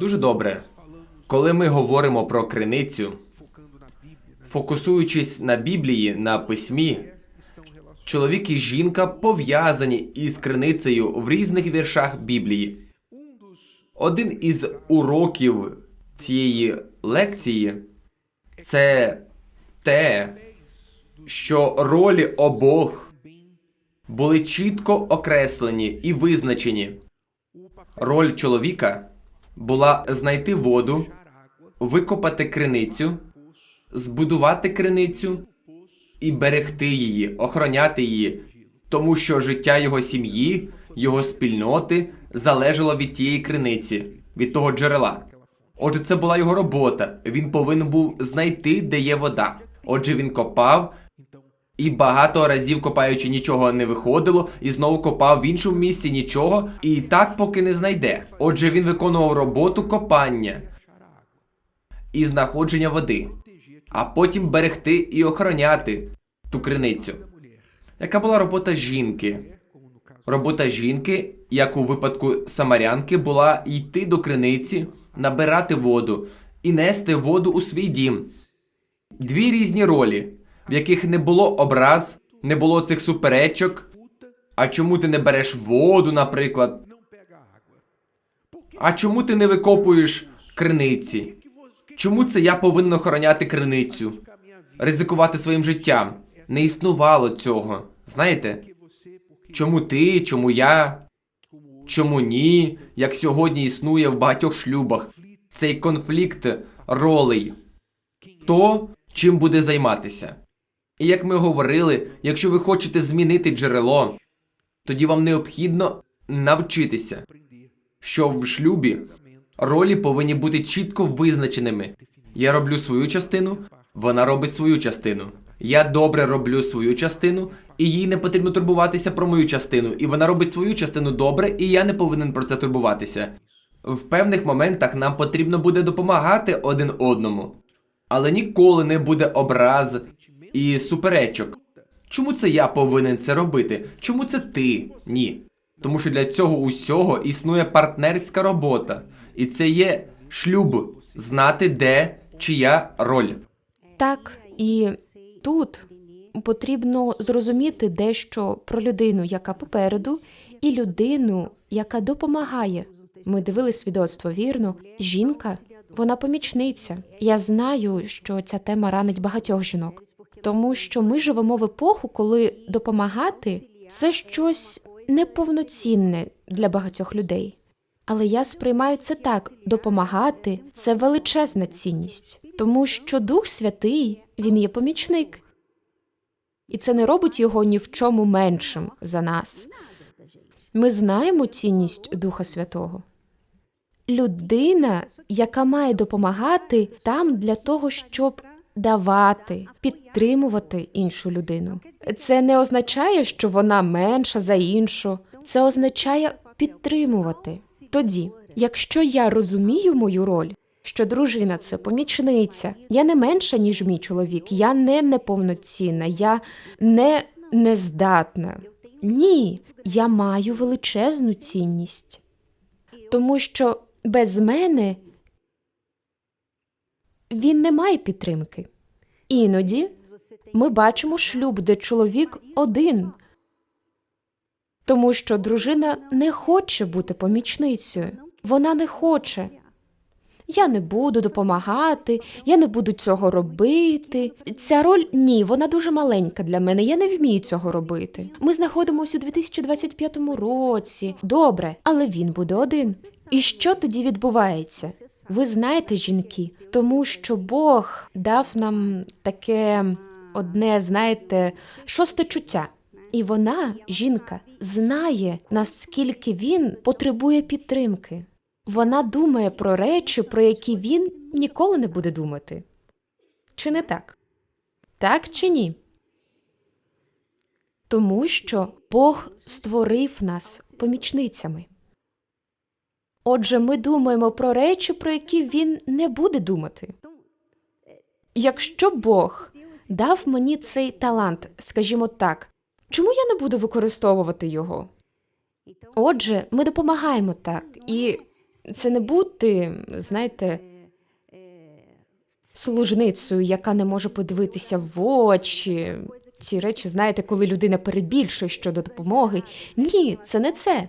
Дуже добре. Коли ми говоримо про криницю, фокусуючись на Біблії, на письмі, чоловік і жінка пов'язані із криницею в різних віршах Біблії. Один із уроків цієї лекції це те, що ролі обох були чітко окреслені і визначені. Роль чоловіка була знайти воду, викопати криницю, збудувати криницю і берегти її, охороняти її, тому що життя його сім'ї, його спільноти залежало від тієї криниці, від того джерела. Отже, це була його робота. Він повинен був знайти, де є вода. Отже, він копав, і багато разів копаючи нічого не виходило, і знову копав в іншому місці нічого, і так поки не знайде. Отже, він виконував роботу копання і знаходження води, а потім берегти і охороняти ту криницю. Яка була робота жінки? Робота жінки, як у випадку самарянки, була йти до криниці, набирати воду і нести воду у свій дім. Дві різні ролі, в яких не було образ, не було цих суперечок. А чому ти не береш воду, наприклад? А чому ти не викопуєш криниці? Чому це я повинен охороняти криницю? Ризикувати своїм життям? Не існувало цього. Знаєте? Чому ти, чому я? Чому ні? Як сьогодні існує в багатьох шлюбах цей конфлікт ролей, то чим буде займатися? І як ми говорили, якщо ви хочете змінити джерело, тоді вам необхідно навчитися, що в шлюбі ролі повинні бути чітко визначеними. Я роблю свою частину, вона робить свою частину. Я добре роблю свою частину, і їй не потрібно турбуватися про мою частину, і вона робить свою частину добре, і я не повинен про це турбуватися. В певних моментах нам потрібно буде допомагати один одному, але ніколи не буде образ і суперечок. Чому це я повинен це робити? Чому це ти? Ні. Тому що для цього усього існує партнерська робота, і це є шлюб знати, де чия роль. Так, і тут потрібно зрозуміти дещо про людину, яка попереду, і людину, яка допомагає. Ми дивились свідоцтво вірно. Жінка, вона помічниця. Я знаю, що ця тема ранить багатьох жінок, тому що ми живемо в епоху, коли допомагати це щось неповноцінне для багатьох людей. Але я сприймаю це так: допомагати це величезна цінність, тому що Дух Святий він є помічник, і це не робить його ні в чому меншим за нас. Ми знаємо цінність Духа Святого. Людина, яка має допомагати там для того, щоб давати, підтримувати іншу людину. Це не означає, що вона менша за іншу. Це означає підтримувати. Тоді, якщо я розумію мою роль, що дружина це помічниця, я не менша, ніж мій чоловік, я не неповноцінна, я не нездатна. Ні, я маю величезну цінність, тому що без мене він не має підтримки. Іноді ми бачимо шлюб, де чоловік один, тому що дружина не хоче бути помічницею. Вона не хоче. Я не буду допомагати, я не буду цього робити. Ця роль ні, вона дуже маленька для мене. Я не вмію цього робити. Ми знаходимося у 2025 році. Добре, але він буде один. І що тоді відбувається? Ви знаєте, жінки, тому що Бог дав нам таке одне, знаєте, шосте чуття. І вона, жінка, знає, наскільки він потребує підтримки. Вона думає про речі, про які він ніколи не буде думати. Чи не так? Так чи ні? Тому що Бог створив нас помічницями. Отже, ми думаємо про речі, про які він не буде думати. Якщо Бог дав мені цей талант, скажімо так, чому я не буду використовувати його? Отже, ми допомагаємо так, і це не бути, знаєте, служницею, яка не може подивитися в очі. Ці речі, знаєте, коли людина перебільшує щодо допомоги. Ні, це не це.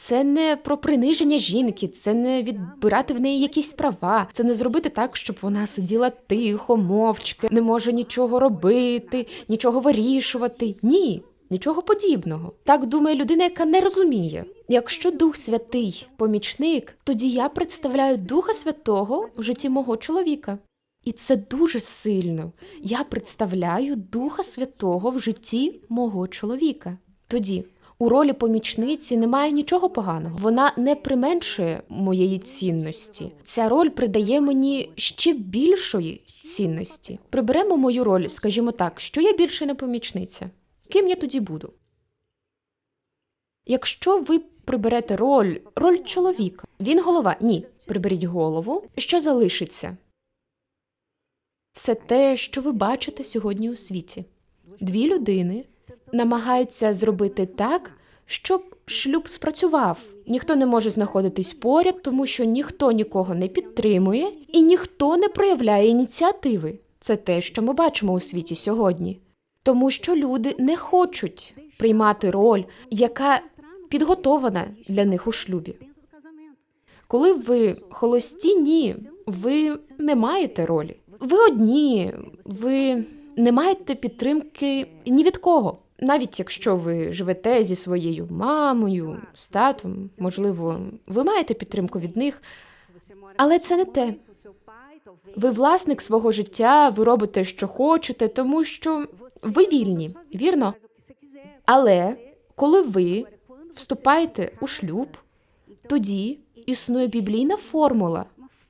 Це не про приниження жінки, це не відбирати в неї якісь права, це не зробити так, щоб вона сиділа тихо, мовчки, не може нічого робити, нічого вирішувати. Ні, нічого подібного. Так думає людина, яка не розуміє. Якщо Дух Святий помічник, тоді я представляю Духа Святого в житті мого чоловіка. І це дуже сильно. Я представляю Духа Святого в житті мого чоловіка. Тоді у ролі помічниці немає нічого поганого. Вона не применшує моєї цінності. Ця роль придає мені ще більшої цінності. Приберемо мою роль, скажімо так, що я більше не помічниця. Ким я тоді буду? Якщо ви приберете роль, роль чоловіка, він голова. Ні, приберіть голову. Що залишиться? Це те, що ви бачите сьогодні у світі. Дві людини намагаються зробити так, щоб шлюб спрацював. Ніхто не може знаходитись поряд, тому що ніхто нікого не підтримує і ніхто не проявляє ініціативи. Це те, що ми бачимо у світі сьогодні. Тому що люди не хочуть приймати роль, яка підготована для них у шлюбі. Коли ви холості, ні, ви не маєте ролі. Ви одні, ви не маєте підтримки ні від кого. Навіть якщо ви живете зі своєю мамою, з татом, можливо, ви маєте підтримку від них, але це не те. Ви власник свого життя, ви робите, що хочете, тому що ви вільні, вірно? Але коли ви вступаєте у шлюб, тоді існує біблійна формула,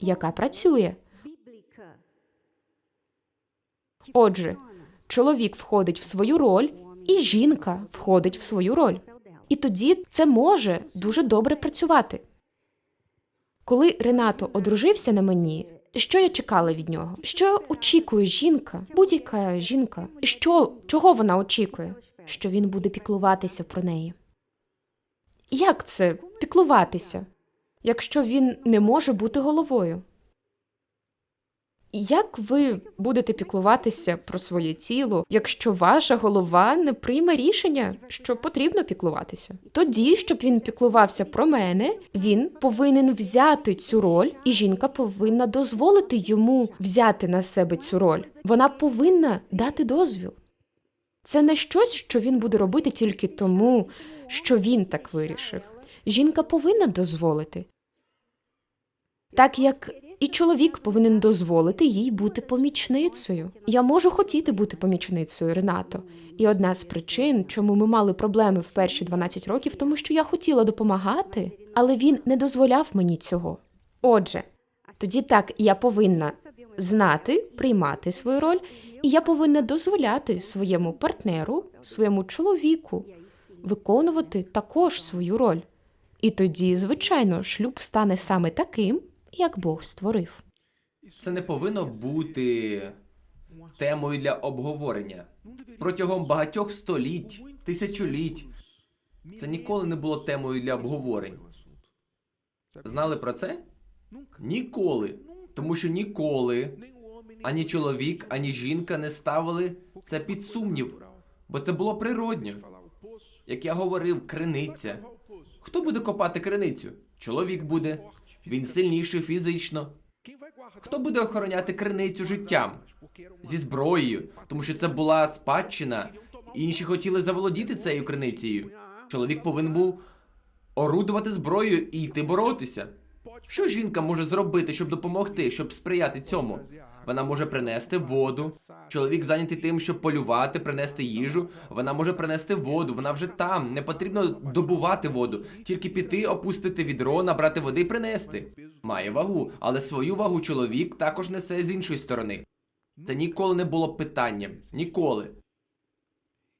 яка працює. Отже, чоловік входить в свою роль, і жінка входить в свою роль. І тоді це може дуже добре працювати. Коли Ренато одружився на мені, що я чекала від нього? Що очікує жінка, будь-яка жінка? Що, чого вона очікує? Що він буде піклуватися про неї. Як це піклуватися, якщо він не може бути головою? Як ви будете піклуватися про своє тіло, якщо ваша голова не прийме рішення, що потрібно піклуватися? Тоді, щоб він піклувався про мене, він повинен взяти цю роль, і жінка повинна дозволити йому взяти на себе цю роль. Вона повинна дати дозвіл. Це не щось, що він буде робити тільки тому, що він так вирішив. Жінка повинна дозволити. Так як і чоловік повинен дозволити їй бути помічницею. Я можу хотіти бути помічницею Ренато. І одна з причин, чому ми мали проблеми в перші 12 років, тому що я хотіла допомагати, але він не дозволяв мені цього. Отже, тоді так я повинна знати, приймати свою роль, і я повинна дозволяти своєму партнеру, своєму чоловіку виконувати також свою роль. І тоді, звичайно, шлюб стане саме таким, як Бог створив. Це не повинно бути темою для обговорення. Протягом багатьох століть, тисячоліть це ніколи не було темою для обговорень. Знали про це? Ніколи. Тому що ніколи ані чоловік, ані жінка не ставили це під сумнів, бо це було природньо. Як я говорив, криниця. Хто буде копати криницю? Чоловік буде. Він сильніший фізично. Хто буде охороняти криницю життям зі зброєю, тому що це була спадщина. Інші хотіли заволодіти цією криницею. Чоловік повинен був орудувати зброєю і йти боротися. Що жінка може зробити, щоб допомогти, щоб сприяти цьому? Вона може принести воду. Чоловік зайнятий тим, щоб полювати, принести їжу. Вона може принести воду. Вона вже там. Не потрібно добувати воду, тільки піти, опустити відро, набрати води і принести. Має вагу, але свою вагу чоловік також несе з іншої сторони. Це ніколи не було питанням. Ніколи.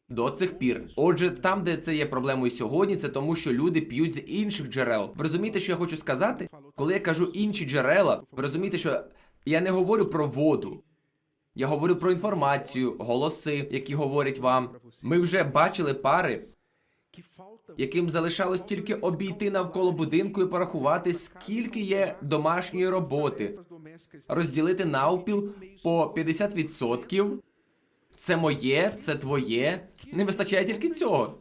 До цих пір. Отже, там, де це є проблемою сьогодні, це тому, що люди п'ють з інших джерел. Ви розумієте, що я хочу сказати? Коли я кажу інші джерела, ви розумієте, що я не говорю про воду. Я говорю про інформацію, голоси, які говорять вам. Ми вже бачили пари, яким залишалось тільки обійти навколо будинку і порахувати, скільки є домашньої роботи, розділити навпіл по 50%. Це моє, це твоє. Не вистачає тільки цього.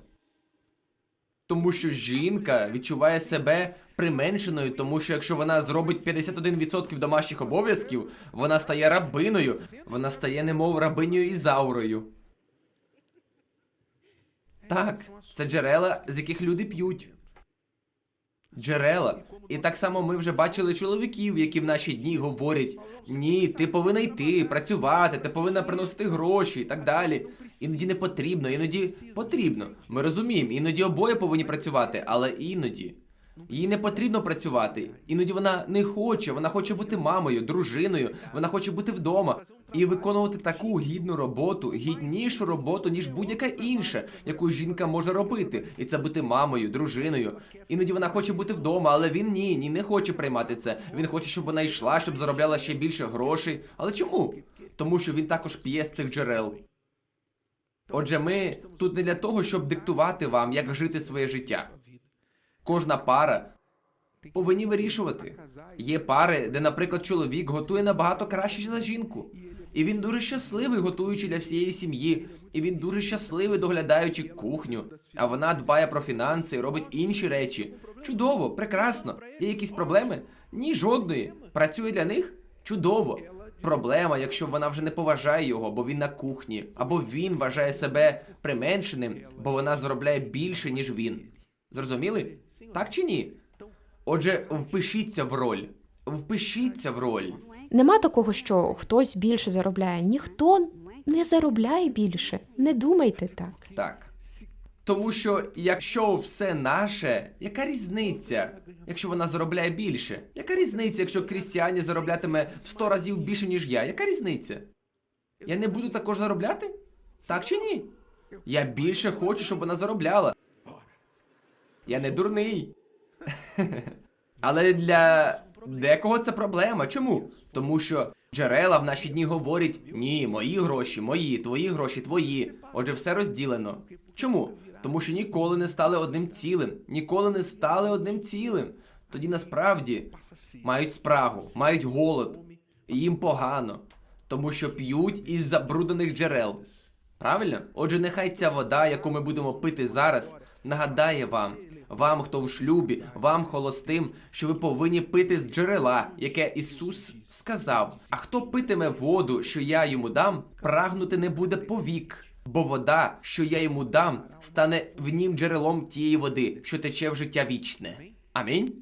Тому що жінка відчуває себе применшеною, тому що якщо вона зробить 51% домашніх обов'язків, вона стає рабиною, вона стає немов рабинею Ізаурою. Так, це джерела, з яких люди п'ють. Джерела. І так само ми вже бачили чоловіків, які в наші дні говорять: ні, ти повинна йти, працювати, ти повинна приносити гроші і так далі. Іноді не потрібно, іноді потрібно. Ми розуміємо, іноді обоє повинні працювати, але іноді. Їй не потрібно працювати. Іноді вона не хоче, вона хоче бути мамою, дружиною, вона хоче бути вдома і виконувати таку гідну роботу, гіднішу роботу, ніж будь-яка інша, яку жінка може робити. І це бути мамою, дружиною. Іноді вона хоче бути вдома, але він ні, ні, не хоче приймати це. Він хоче, щоб вона йшла, щоб заробляла ще більше грошей. Але чому? Тому що він також п'є з цих джерел. Отже, ми тут не для того, щоб диктувати вам, як жити своє життя. Кожна пара повинні вирішувати. Є пари, де, наприклад, чоловік готує набагато краще за жінку. І він дуже щасливий, готуючи для всієї сім'ї. І він дуже щасливий, доглядаючи кухню. А вона дбає про фінанси робить інші речі. Чудово, прекрасно. Є якісь проблеми? Ні, жодної. Працює для них? Чудово. Проблема, якщо вона вже не поважає його, бо він на кухні, або він вважає себе применшеним, бо вона заробляє більше, ніж він. Зрозуміли? Так чи ні? Отже, впишіться в роль. Впишіться в роль. Нема такого, що хтось більше заробляє. Ніхто не заробляє більше. Не думайте так. Так. Тому що якщо все наше, яка різниця, якщо вона заробляє більше? Яка різниця, якщо Крістіані зароблятиме в 100 разів більше, ніж я? Яка різниця? Я не буду також заробляти? Так чи ні? Я більше хочу, щоб вона заробляла. Я не дурний. Але для декого це проблема. Чому? Тому що джерела в наші дні говорять: ні, мої гроші, мої, твої гроші, твої. Отже, все розділено. Чому? Тому що ніколи не стали одним цілим. Ніколи не стали одним цілим. Тоді насправді мають спрагу, мають голод, і їм погано, тому що п'ють із забруднених джерел. Правильно? Отже, нехай ця вода, яку ми будемо пити зараз, нагадає вам, вам, хто в шлюбі, вам, холостим, що ви повинні пити з джерела, яке Ісус сказав. А хто питиме воду, що я йому дам, прагнути не буде повік. Бо вода, що я йому дам, стане в нім джерелом тієї води, що тече в життя вічне. Амінь.